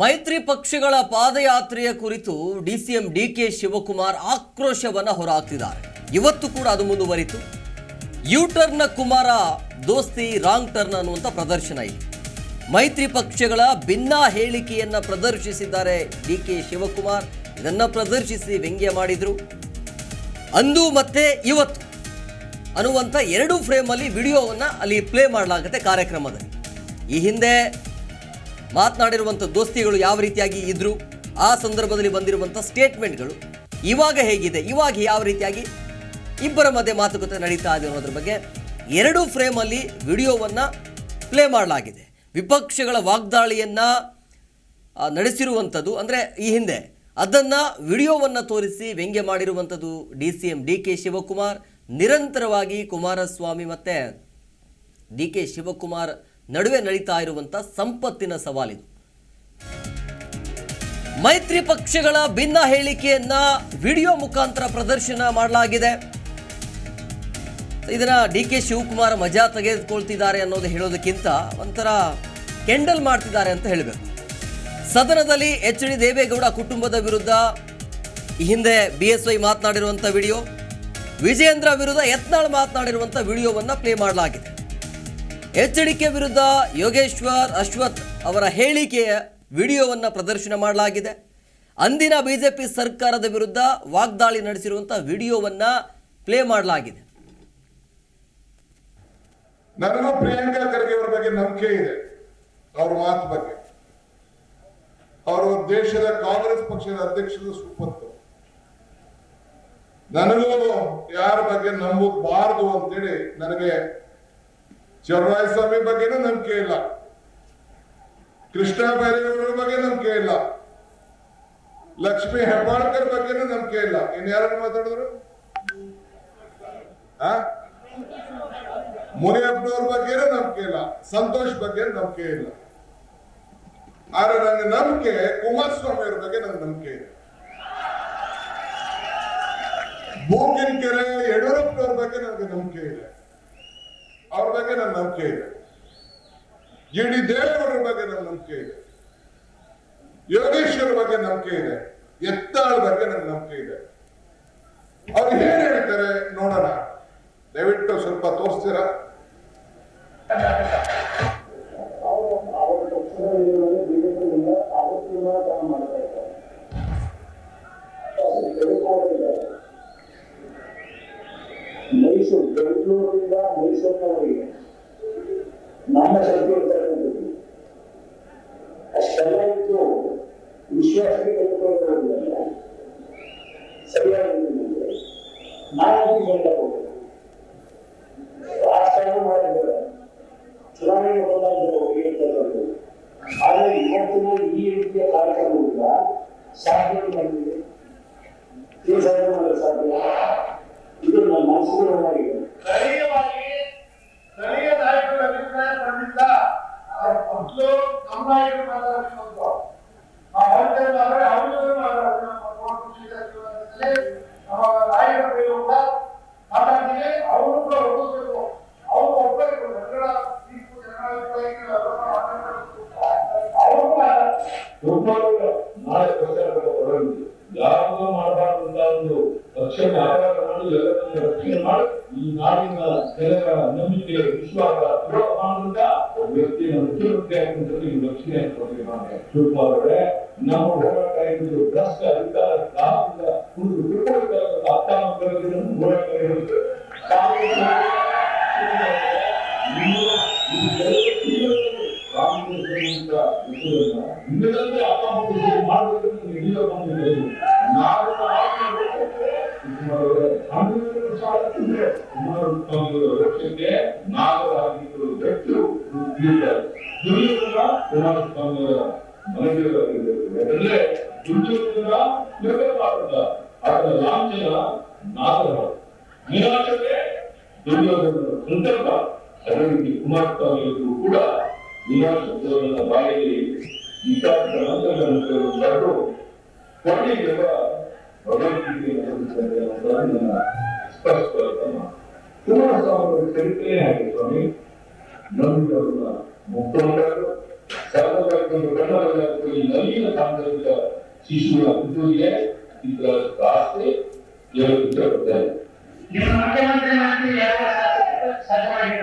ಮೈತ್ರಿ ಪಕ್ಷಗಳ ಪಾದಯಾತ್ರೆಯ ಕುರಿತು D C M D K Shivakumar ಆಕ್ರೋಶವನ್ನ ಹೊರಹಾಕ್ತಿದ್ದಾರೆ. ಇವತ್ತು ಕೂಡ ಅದು ಮುಂದುವರಿತು. ಯು ಟರ್ನ್ ಕುಮಾರ ದೋಸ್ತಿ ರಾಂಗ್ ಟರ್ನ್ ಅನ್ನುವಂಥ ಪ್ರದರ್ಶನ ಇದೆ. ಮೈತ್ರಿ ಪಕ್ಷಗಳ ಭಿನ್ನ ಹೇಳಿಕೆಯನ್ನ ಪ್ರದರ್ಶಿಸಿದ್ದಾರೆ ಡಿ ಕೆ ಶಿವಕುಮಾರ್. ಇದನ್ನು ಪ್ರದರ್ಶಿಸಿ ವ್ಯಂಗ್ಯ ಮಾಡಿದ್ರು. ಅಂದು ಮತ್ತೆ ಇವತ್ತು ಅನ್ನುವಂಥ ಎರಡು ಫ್ರೇಮಲ್ಲಿ ವಿಡಿಯೋವನ್ನು ಅಲ್ಲಿ ಪ್ಲೇ ಮಾಡಲಾಗುತ್ತೆ ಕಾರ್ಯಕ್ರಮದಲ್ಲಿ. ಈ ಹಿಂದೆ ಮಾತನಾಡಿರುವಂಥ ದೋಸ್ತಿಗಳು ಯಾವ ರೀತಿಯಾಗಿ ಇದ್ರು, ಆ ಸಂದರ್ಭದಲ್ಲಿ ಬಂದಿರುವಂಥ ಸ್ಟೇಟ್ಮೆಂಟ್ಗಳು ಇವಾಗ ಹೇಗಿದೆ, ಇವಾಗ ಯಾವ ರೀತಿಯಾಗಿ ಇಬ್ಬರ ಮಧ್ಯೆ ಮಾತುಕತೆ ನಡೀತಾ ಇದೆ ಅನ್ನೋದ್ರ ಬಗ್ಗೆ ಎರಡು ಫ್ರೇಮಲ್ಲಿ ವಿಡಿಯೋವನ್ನು ಪ್ಲೇ ಮಾಡಲಾಗಿದೆ. ವಿಪಕ್ಷಗಳ ವಾಗ್ದಾಳಿಯನ್ನು ನಡೆಸಿರುವಂಥದ್ದು, ಅಂದರೆ ಈ ಹಿಂದೆ ಅದನ್ನು ವಿಡಿಯೋವನ್ನು ತೋರಿಸಿ ವ್ಯಂಗ್ಯ ಮಾಡಿರುವಂಥದ್ದು D C M D K Shivakumar, ನಿರಂತರವಾಗಿ ಕುಮಾರಸ್ವಾಮಿ ಮತ್ತು ಡಿ ಕೆ ಶಿವಕುಮಾರ್ ನಡುವೆ ನಡೀತಾ ಇರುವಂಥ ಸಂಪತ್ತಿನ ಸವಾಲಿದು. ಮೈತ್ರಿ ಪಕ್ಷಗಳ ಭಿನ್ನ ಹೇಳಿಕೆಯನ್ನ ವಿಡಿಯೋ ಮುಖಾಂತರ ಪ್ರದರ್ಶನ ಮಾಡಲಾಗಿದೆ. ಇದನ್ನ ಡಿ ಕೆ ಶಿವಕುಮಾರ್ ಮಜಾ ತೆಗೆದುಕೊಳ್ತಿದ್ದಾರೆ ಅನ್ನೋದು ಹೇಳೋದಕ್ಕಿಂತ ಒಂಥರ ಕೆಂಡಲ್ ಮಾಡ್ತಿದ್ದಾರೆ ಅಂತ ಹೇಳಬೇಕು. ಸದನದಲ್ಲಿ ಎಚ್ ಡಿ ದೇವೇಗೌಡ ಕುಟುಂಬದ ವಿರುದ್ಧ ಈ ಹಿಂದೆ ಬಿ ಎಸ್ ವೈ ಮಾತನಾಡಿರುವಂಥ ವಿಡಿಯೋ, ವಿಜಯೇಂದ್ರ ವಿರುದ್ಧ ಯತ್ನಾಳ್ ಮಾತನಾಡಿರುವಂಥ ವಿಡಿಯೋವನ್ನು ಪ್ಲೇ ಮಾಡಲಾಗಿದೆ. ಎಚ್ ಡಿ ಕೆ ವಿರುದ್ಧ ಯೋಗೇಶ್ವರ್ ಅಶ್ವಥ್ ಅವರ ಹೇಳಿಕೆಯ ವಿಡಿಯೋವನ್ನು ಪ್ರದರ್ಶನ ಮಾಡಲಾಗಿದೆ. ಅಂದಿನ ಬಿಜೆಪಿ ಸರ್ಕಾರದ ವಿರುದ್ಧ ವಾಗ್ದಾಳಿ ನಡೆಸಿರುವಂಥ ವಿಡಿಯೋವನ್ನು ಪ್ಲೇ ಮಾಡಲಾಗಿದೆ. ನನಗೂ ಪ್ರಿಯಾಂಕಾ ಖರ್ಗೆ ಅವರ ಬಗ್ಗೆ ನಂಬಿಕೆ ಇದೆ. ಅವ್ರ ಮಾತು ಬಗ್ಗೆ. ಅವರು ದೇಶದ ಕಾಂಗ್ರೆಸ್ ಪಕ್ಷದ ಅಧ್ಯಕ್ಷದ ಸುಪತ್ತು ನನಗೂ ಯಾರ ಬಗ್ಗೆ ನಂಬಬಾರದು ಅಂತೇಳಿ ನನಗೆ ಸ್ವಾಮಿ ಬಗ್ಗೆನೂ ನಂಬಿಕೆ ಇಲ್ಲ. ಕೃಷ್ಣ ಬೈರೇಗೌಡರ ಬಗ್ಗೆ ನಂಬಿಕೆ ಇಲ್ಲ. ಲಕ್ಷ್ಮಿ ಹೆಬ್ಬಾಳ್ಕರ್ ಬಗ್ಗೆನೂ ನಂಬಿಕೆ ಇಲ್ಲ. ಇನ್ ಯಾರು ಮಾತಾಡಿದ್ರು? ಮುನಿಯಪ್ಪನವ್ರ ಬಗ್ಗೆನೂ ನಂಬಿಕೆ ಇಲ್ಲ. ಸಂತೋಷ್ ಬಗ್ಗೆ ನಂಬಿಕೆ ಇಲ್ಲ. ಆದ್ರೆ ನನ್ನ ನಂಬಿಕೆ ಕುಮಾರಸ್ವಾಮಿ ಅವ್ರ ಬಗ್ಗೆ ನನ್ನ ನಂಬಿಕೆ ಇದೆ. ಬೂಗಿನ ಕೆರೆ, ಯಡಿಯೂರಪ್ಪನವ್ರ ಬಗ್ಗೆ ನನಗೆ ನಂಬಿಕೆ ಇದೆ. ಬಗ್ಗೆ ನನ್ನ ನಂಬಿಕೆ ಇದೆ. ಜಿಡಿ ದೇವರ ಬಗ್ಗೆ ನನ್ನ ನಂಬಿಕೆ ಇದೆ. ಯೋಗೇಶ್ವರ ಬಗ್ಗೆ ನಂಬಿಕೆ ಇದೆ. ಎತ್ತಾಳ ಬಗ್ಗೆ ನನ್ನ ನಂಬಿಕೆ ಇದೆ. ಅವ್ರು ಏನ್ ಹೇಳ್ತಾರೆ ನೋಡೋಣ. ದಯವಿಟ್ಟು ಸ್ವಲ್ಪ ತೋರಿಸ್ತೀರಾ? ಅವರ ಪಕ್ಷದಲ್ಲಿರುವಾಗ ಬಿಜೆಪಿಯಿಂದ ಆವತ್ತಿನ ತಾವು ಮಾಡ್ತಾ ಇದ್ದಾರೆ ತೆಗೆದುಕೊಂಡಿದ್ದಾರೆ ಮೈಸೂರು ಬೆಂಗಳೂರಿನಿಂದ ಮೈಸೂರಿನವರೆಗೆ ನನ್ನ ಸಂಖ್ಯೆ ಇರ್ತಕ್ಕಂಥದ್ದು ಅಷ್ಟೆಲ್ಲ ಇದ್ದು ವಿಶ್ವಾಸಕ್ಕೆ ತೆಗೆದುಕೊಳ್ಳೋದಿಲ್ಲ ಸರಿಯಾಗಿ ನಾವು ಬಂದ ಹೋಗ್ಬೇಕು ರಾಜಕಾರಣ ಮಾಡಿದ್ದಾರೆ ಚುನಾವಣೆ ಬಂದಾಗ ಹೇಳ್ತಾರೆ ಆದರೆ ಇವತ್ತಿನ ಈ ರೀತಿಯ ಕಾರ್ಯಕ್ರಮದಿಂದ ಸಾಧನೆ ಮಾಡಿದೆ ಈ ಸಾಧನೆ ಮಾಡಲು ಸಾಧ್ಯ ಇದು ನನ್ನ ಮನಸ್ಸಿನವಾಗಿದೆ ಸ್ಥಳೀಯವಾಗಿ ಸ್ಥಳೀಯ ನಾಯಕರ ಅಭಿಪ್ರಾಯ ಪಡೆದಿಲ್ಲ ಮೊದಲು ನಮ್ಮ ನಾಯಕರು ಮಾತಾಡಬೇಕು ಆ ಹೊರತಲ್ಲಿ ಆದರೆ ಅವರು ಮಾತಾಡಬೇಕು ನಮ್ಮ ಕೋರ್ಟ್ ವಿಷಯದ ಜೀವನದಲ್ಲಿ ನಮ್ಮ ನಾಯಕರ ಮೇಲೆ ಕೂಡ ಮಾತಾಡಿದ್ರೆ ಅವರು ಕೂಡ ಒಪ್ಪಿಸಬೇಕು ಅವರು ಒಪ್ಪಬೇಕು ಜನಗಳ ತೀರ್ಪು ಜನಗಳ ಅಭಿಪ್ರಾಯಕ್ಕೆ ಅವರನ್ನ ಮಾತಾಡಬೇಕು ಅವರು ಕೂಡ ಒಬ್ಬರು ನಾಳೆ ಪ್ರಚಾರಗಳ ಹೊರಗಿದೆ ಯಾವುದೋ ಮಾಡಬಾರ್ದು ಅಂತ ಒಂದು ರಕ್ಷಣೆ ಆಧಾರ ಮಾಡಿ ಜಗತ್ತನ್ನು ರಕ್ಷಣೆ ಮಾಡಿ. ಈ ನಾಡಿನ ಜನರ ನಂಬಿಕೆ ವಿಶ್ವಾಸ ದೃಢ ಮಾಡಿದ ಒಬ್ಬ ವ್ಯಕ್ತಿಯನ್ನು ಮುಖ್ಯಮಂತ್ರಿ ಆಗಿದ್ದಲ್ಲಿ ಈ ರಕ್ಷಣೆ ಕೊಟ್ಟಿಗೆ ಮಾಡಿ ಶಿವಕುಮಾರ್ ಅವರೇ ನಮ್ಮ ಹೋರಾಟ ಇದು ಭ್ರಷ್ಟ ಅಧಿಕಾರ ಕಾಲದಿಂದ ಕುಡಿದು ತಿಳ್ಕೊಳ್ತಾರೆ ಅರ್ಥಾನ ಪ್ರಗತಿಯನ್ನು ಹೋರಾಟ ಇರುತ್ತೆ ಇನ್ನದಂತೆ ಅಕ್ಕಪಕ್ಕ ಮಾಡಬೇಕು ರಕ್ಷಣೆ ನಾಗರಾಗಿದ್ದರು ವ್ಯಕ್ತಿಗಳು ದುರ್ಯೋಧನ ಕುಮಾರಸ್ವಾಮಿಯವರ ಮನೆಗಳಿರಬೇಕು ಯಾಕಂದ್ರೆ ದುರ್ಯೋಧನ ನಿರ್ಗಮಾರದ ಅದರ ಲಾಂಛನ ನಾಗರ ನಿರಾಶತೆ ದುರ್ಯೋಧನರ ಸಂದರ್ಭ ಅದೇ ರೀತಿ ಕುಮಾರಸ್ವಾಮಿಯವರು ಕೂಡ ನಿರಾಶನ ಬಾಯಲ್ಲಿ ಗೀತಾಂತರ ಮಂತ್ರಗಳನ್ನು ಬರೆದು ಕೊನೆಗೆ ಭಗವದ್ಗೀತೆಯನ್ನು ನನ್ನ ಕುಮಾರಸ್ವಾಮಿ ಅವರ ಹಾಗೆ ಸ್ವಾಮಿ ನಂಬಿದವರನ್ನ ಮುಕ್ತಗೊಂಡರು ಸರ್ವಕರ್ತರು ಕನ್ನಡದಲ್ಲಿ ನವೀನ ಸಾಂದರ್ಭಿಕ ಶಿಶುಗಳ ಹುಟ್ಟುವಿಗೆ ಇದರ ಆಸ್ತಿ ಇಷ್ಟಪಡ್ತೇನೆ ನಿಮ್ಮ ಮುಖ್ಯಮಂತ್ರಿ ಮಂತ್ರಿ ಹತ್ತು ಸಾಮಾನ್ಯ